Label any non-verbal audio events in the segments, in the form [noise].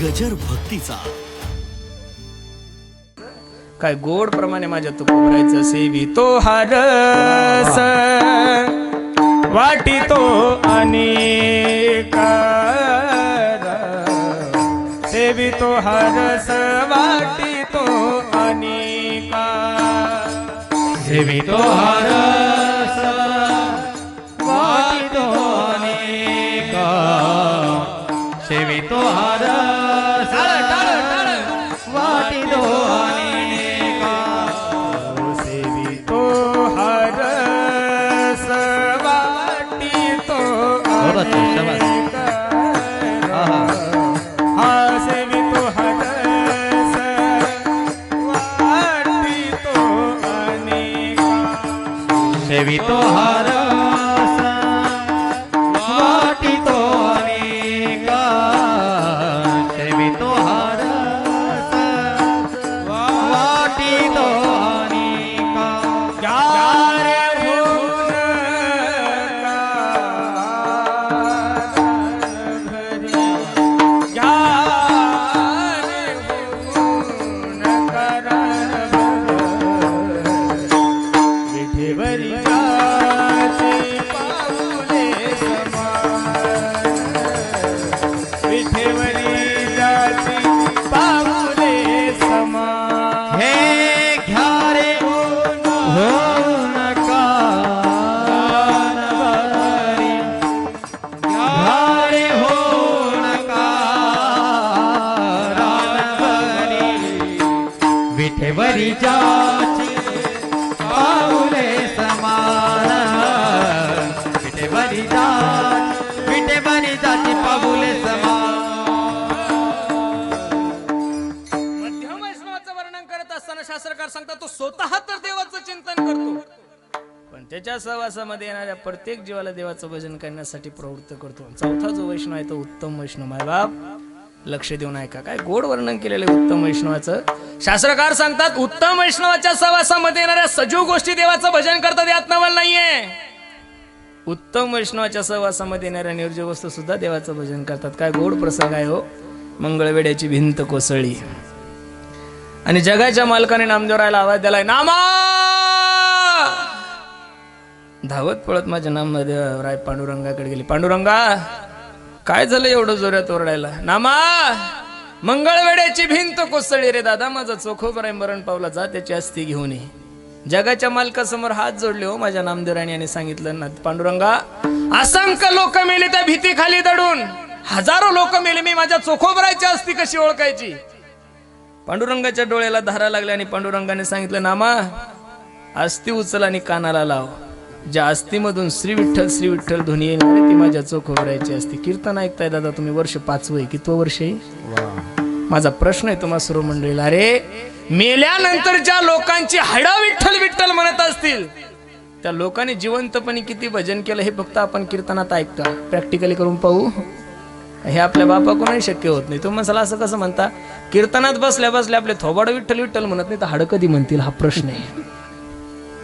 गजर भक्तीचा. काय गोड प्रमाणे माझ्या तू कोबरायचं सेवी तो हारस वाटी तो आणि सेवी तो हारस वाटी तो आणि सेवी तो हरस Atau. स्वतः तर देवाचं चिंतन करतो. पण त्याच्या सहवासामध्ये येणाऱ्या प्रत्येक जीवाला देवाचं भजन करण्यासाठी प्रवृत्त करतो. चौथा जो वैष्णव आहे तो उत्तम वैष्णव माय बाप लक्ष देऊन ऐका. काय गोड वर्णन केलेलं आहे उत्तम वैष्णवाचं. शास्त्रकार सांगतात उत्तम वैष्णवाच्या सहवासामध्ये येणाऱ्या सजीव गोष्टी देवाचं भजन करतात यात नवल नाहीये. उत्तम वैष्णवाच्या सहवासामध्ये येणाऱ्या निर्जीव वस्तू सुद्धा देवाचं भजन करतात. काय गोड प्रसंग आहे हो. मंगळवेड्याची भिंत कोसळली. आणि जगाच्या मालकाने नामदेवरायला आवाज दिलाय नामा! धावत पळत माझ्या नामदेव राय पांडुरंगाकडे गेली. पांडुरंगा काय झालं एवढं जोरात ओरडायला? नामा! मंगळवेड्याची भिंत कोसळली रे दादा माझा चोखोबराय मरण पावला जा त्याची अस्थि घेऊन ये. जगाच्या मालकासमोर हात जोडले हो माझ्या नामदेवराने यांनी सांगितलं ना पांडुरंगा असंख्य लोक मेले त्या भीती खाली दडून. हजारो लोक मेले मी माझ्या चोखोबरायची अस्थि कशी ओळखायची? पांडुरंगाच्या डोळ्याला धारा लागल्या आणि पांडुरंगाने सांगितलं नामा अस्थि उचल आणि कानाला लाव. ज्या अस्थीमधून श्री विठ्ठल श्री विठ्ठल ध्वनी येणार ती माझ्या चोखोबरायची असते कीर्तन ऐकताय दादा तुम्ही वर्ष पाचवं आहे. कितवं वर्ष आहे? माझा प्रश्न आहे तुम्हा सर्व मंडळीला. अरे मेल्यानंतर ज्या लोकांची हडा विठ्ठल विठ्ठल म्हणत असतील. त्या लोकांनी जिवंतपणे किती भजन केलं हे फक्त आपण कीर्तनात ऐकतो. प्रॅक्टिकली करून पाहू. हे आपल्या बापाकडूनही शक्य होत नाही. तुम्ही मला असं कसं म्हणता? कीर्तनात बसल्या बसल्या आपले थोबाड विठ्ठल विठ्ठल म्हणत नाही तर हाडं कधी म्हणतील? हा प्रश्न आहे.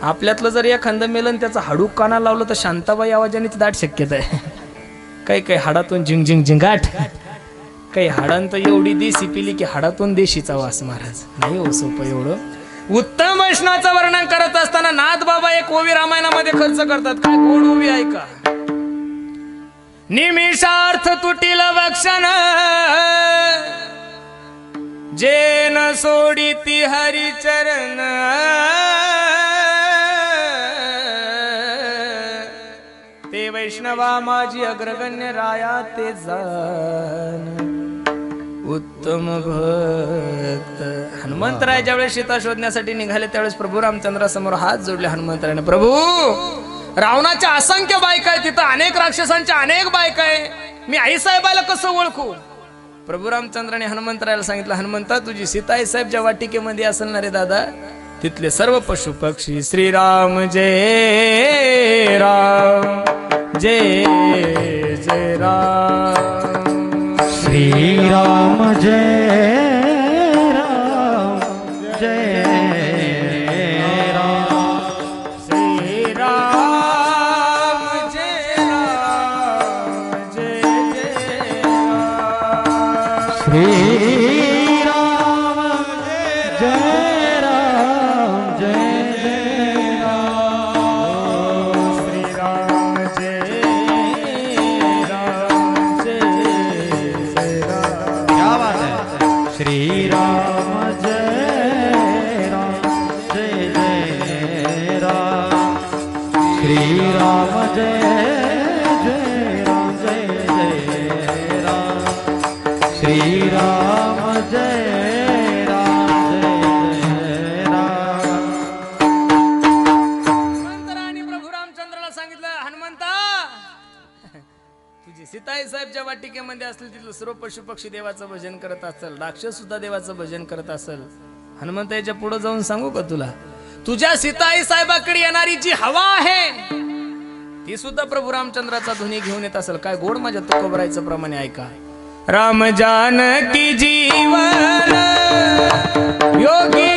आपल्यातलं जर एखादं मेलन त्याचं हाडूक काना लावलं तर शांताबाई आवाजाने ती दाट शक्यता आहे. काही काही हाडातून झिंग झिंग झिंगाट. काही हाडांत एवढी देशी पिली की हाडातून देशीचा वास महाराज. नाही हो सोपं एवढं. उत्तम वैष्णवाचं वर्णन करत असताना नाथ बाबा एक ओवी रामायणामध्ये खर्च करतात. काय कोण ओवी ऐका निमिषार्थ तुटील बक्षण जे न सोडी ती हरिचरण. ते वैष्णवा माझी अग्रगण्य राया ते जाण उत्तम भक्त. हनुमंतराय ज्यावेळेस सीता शोधण्यासाठी निघाले त्यावेळेस प्रभू रामचंद्रासमोर हात जोडले हनुमंतरायने प्रभू रावणाच्या असंख्य बायका आहे तिथं अनेक राक्षसांच्या अनेक बायका आहे. मी आई साहेबाला कसं ओळखू? प्रभू रामचंद्राने हनुमंतरायला सांगितलं हनुमंता तुझी सीता साहेब वाटिकेमध्ये असेल ना रे दादा तिथले सर्व पशु पक्षी श्रीराम जय राम जय जय राम. श्रीराम जय है श्री वाटिकेमध्ये तिथलं सर्व पशु पक्षी देवाचं भजन करत असेल राक्षस सुद्धा देवाचं भजन करत असेल हनुमंत याच्यापुढे जाऊन सांगू का तुला? तुझ्या सीताई साहेबाकडे येणारी जी हवा आहे ती सुद्धा प्रभू रामचंद्राचा ध्वनी घेऊन येत असेल. काय गोड माझ्या तुकोबरायचं प्रमाणे ऐका. राम जानकी जीवन योगी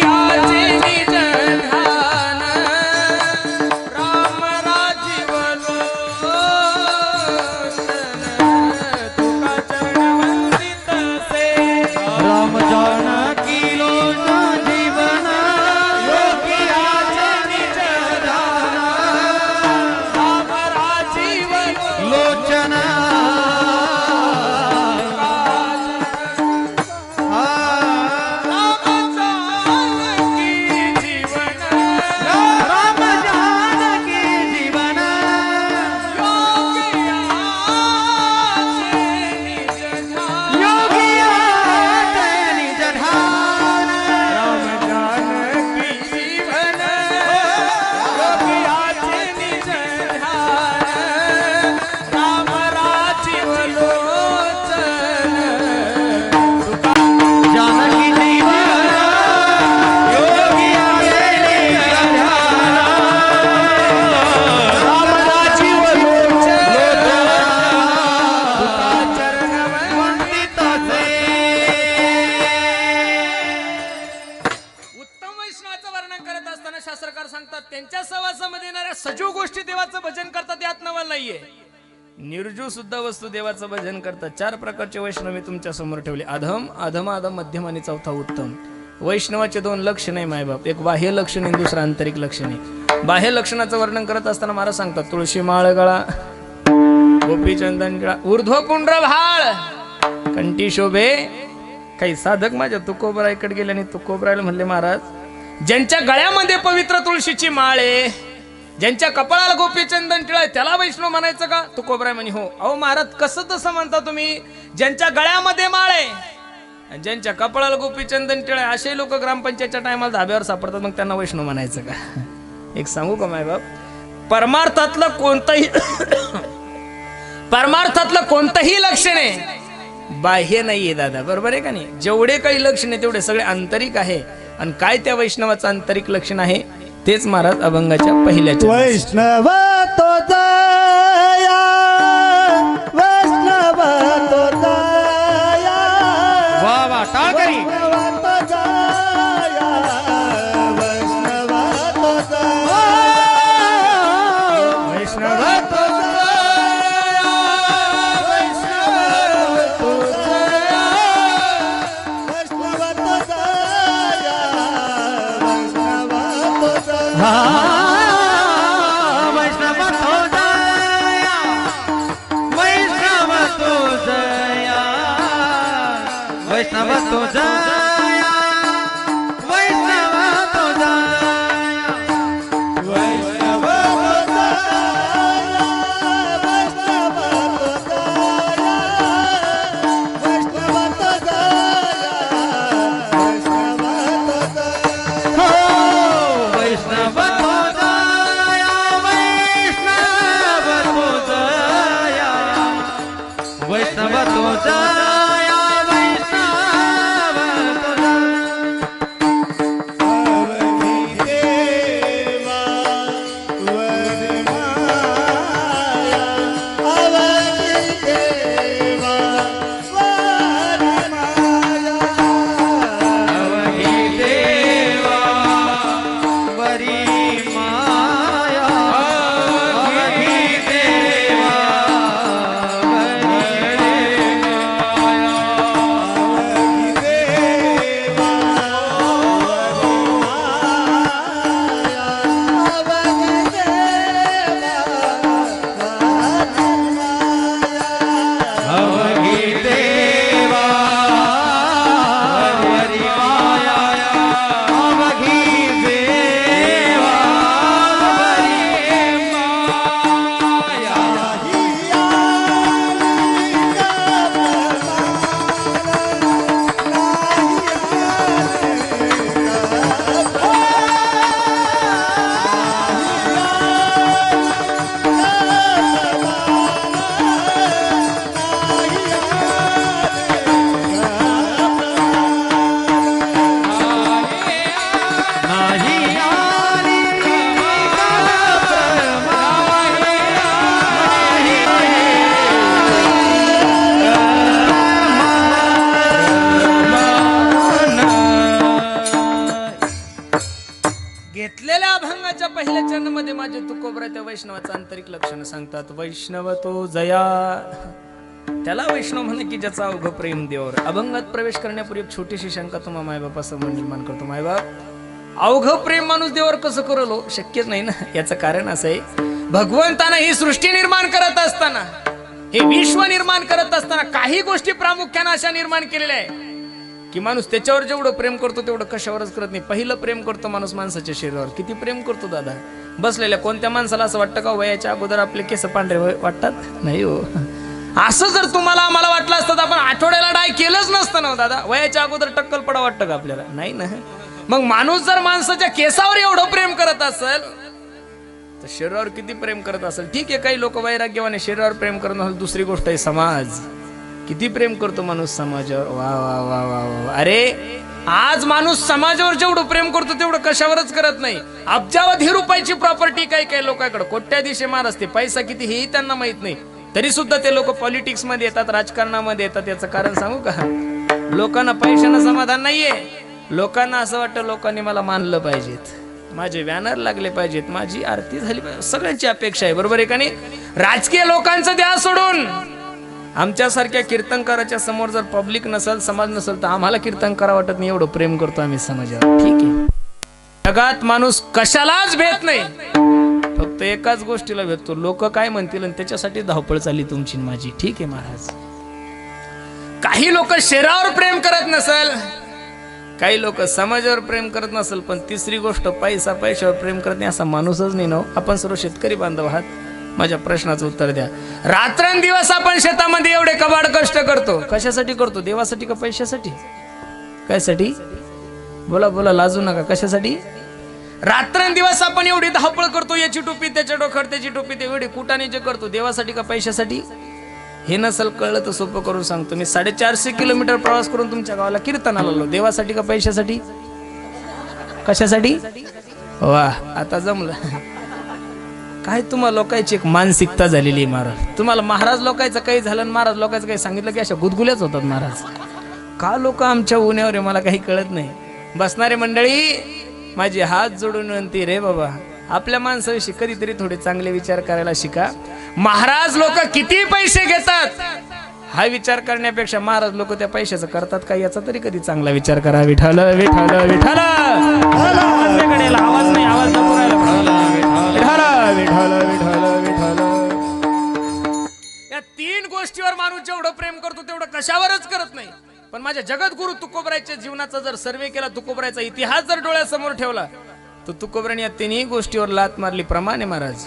वस्तू देवाचं भजन करतात. चार प्रकारचे वैष्णव मी तुमच्यासमोर ठेवले. अधम अधम अधम मध्यम आणि चौथा उत्तम. वैष्णवाचे दोन लक्षण आहे मायबाप. एक बाह्य लक्षण आहे दुसरं आंतरिक लक्षण आहे. बाह्य लक्षणाचं वर्णन करत असताना महाराज सांगतात तुळशी माळ गळा गोपीचंदन गळा ऊर्ध्व पुंड्र भाळ. कंठी शोभे. काही साधक माझ्या तुकोबराईकडे गेले आणि तुकोबरायला म्हणले महाराज ज्यांच्या गळ्यामध्ये पवित्र तुळशीची माळ आहे ज्यांच्या कपाळाला गोपीचंदन टिळा त्याला वैष्णव म्हणायचं का? तो कोबराय म्हणे हो. अहो महाराज कसं तसं म्हणता तुम्ही? ज्यांच्या गळ्यामध्ये माळ आहे आणि ज्यांच्या कपाळाला गोपीचंदन टिळा आहे, असे लोक ग्रामपंचायतच्या टायमाला धाब्यावर सापडतात मग त्यांना वैष्णव म्हणायचं का? एक सांगू का मायबाप परमार्थातलं कोणतंही [coughs] परमार्थातलं कोणतंही लक्षण आहे बाह्य नाहीये दादा बरोबर आहे का नाही? जेवढे काही लक्षण आहे तेवढे सगळे आंतरिक आहे. आणि काय त्या वैष्णवाचं आंतरिक लक्षण आहे? तेच महाराज अभंगाच्या पहिल्या. वैष्णव तो वैष्णव तो दया वाह वाह टाळ तो वैष्णव तो दया हो वैष्णव तो वैष्णव तो वैष्णव वैष्णवाचं आंतरिक लक्षण सांगतात वैष्णव तो जया. त्याला वैष्णव म्हणे की ज्याचा अवघ प्रेम देवर अभंगात प्रवेश करण्यापूर्वी एक छोटीशी शंका तुम्हा मायबापासमोर निर्माण करतो. मायबाप अवघ प्रेम माणूस देवर कसं करलो? शक्यच नाही ना. याचं कारण असं आहे भगवंतानं ही सृष्टी निर्माण करत असताना हे विश्व निर्माण करत असताना काही गोष्टी प्रामुख्याने अशा निर्माण केलेल्या आहे की माणूस त्याच्यावर जेवढं प्रेम करतो तेवढं कशावरच करत नाही. पहिलं प्रेम करतो माणूस माणसाच्या शरीरावर. किती प्रेम करतो दादा? बसलेल्या कोणत्या माणसाला असं वाटतं का वयाच्या अगोदर आपले केस पांढरे वाटतात? नाही हो. असं जर तुम्हाला आम्हाला वाटलं असतं तर आपण आठवड्याला डाय केलंच नसतं ना हो, दादा. वयाच्या अगोदर टक्कल पडा वाटतं का आपल्याला? नाही ना. मग माणूस जर माणसाच्या केसावर एवढं प्रेम करत असेल तर शरीरावर किती प्रेम करत असेल? ठीक आहे काही लोक वैराग्यवाने शरीरावर प्रेम करत असेल दुसरी गोष्ट आहे समाज. किती प्रेम करतो माणूस समाजावर? वा वा वा वा वा वा. अरे आज माणूस समाजावर जेवढं प्रेम करतो तेवढं कशावरच करत नाही. अब्जावधी रुपयाची प्रॉपर्टी काही काही लोकांकडे? कोट्याधीशे मार असते. पैसा किती हेही त्यांना माहीत नाही. तरी सुद्धा ते लोक पॉलिटिक्समध्ये येतात राजकारणामध्ये येतात याचं कारण सांगू का? लोकांना पैशानं समाधान नाहीये. लोकांना असं वाटतं लोकांनी मला मानलं पाहिजेत. माझे बॅनर लागले पाहिजेत. माझी आरती झाली पाहिजे. सगळ्यांची अपेक्षा आहे. बरोबर आहे का नाही? राजकीय लोकांचं द्या सोडून. आमच्यासारख्या कीर्तनकाराच्या समोर जर पब्लिक नसेल समाज नसेल तर आम्हाला कीर्तन करा वाटत नाही एवढं प्रेम करतो आम्ही समाजावर ठीक आहे? जगात माणूस कशालाच भेट नाही. फक्त एकाच गोष्टीला भेटतो लोक काय म्हणतील आणि त्याच्यासाठी धावपळ चालली तुमची माझी. ठीक आहे महाराज? काही लोक शरीरावर प्रेम करत नसेल काही लोक समाजावर प्रेम करत नसेल पण तिसरी गोष्ट पैसा पैशावर प्रेम करत नाही असा माणूसच नाही ना हो. आपण सर्व शेतकरी बांधव आहात. माझ्या प्रश्नाचं उत्तर द्या. रात्रंदिवस आपण शेतामध्ये एवढे कबाड कष्ट करतो. कशासाठी करतो? देवासाठी का पैशासाठी? कायसाठी? बोला बोला लाजू नका. कशासाठी? रात्रंदिवस आपण एवढी धावपळ करतो याची टोपी त्याच्या डोक्यावर त्याची टोपी ते एवढी कुटाने जे करतो देवासाठी का पैशासाठी? हे नसल कळलं तर सोपं करून सांगतो. मी साडेचारशे किलोमीटर प्रवास करून तुमच्या गावाला कीर्तनाला आलो. देवासाठी का पैशासाठी? कशासाठी? वा आता जमलं. काय तुम्हाला लोकांची एक मानसिकता झालेली आहे महाराज? तुम्हाला महाराज लोकांचं काही झालं आणि महाराज लोकांचं काही सांगितलं की अशा गुदगुल्याच होतात महाराज. का लोक आमच्या उन्यावर आहे मला काही कळत नाही. बसणारे मंडळी माझी हात जोडून विनंती रे बाबा. आपल्या माणसाविषयी कधीतरी थोडे चांगले विचार करायला शिका. महाराज लोक किती पैसे घेतात? हा विचार करण्यापेक्षा महाराज लोक त्या पैशाचं करतात का? याचा तरी कधी चांगला विचार करा. विठाल विठाल विठाल आवाज नाही आवाज विठाल विठाल विठाल या तीन गोष्टीवर माणूस जेवढं प्रेम करतो तेवढं कशावरच करत नाही. पण माझ्या जगद्गुरु तुकोबरायच्या जीवनाचा जर सर्वे केला तुकोबरायचा इतिहास जर डोळ्यासमोर ठेवला तर तुकोबराने या तिन्ही गोष्टीवर लात मारली प्रमाणे महाराज.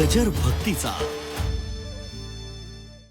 गजर भक्तीचा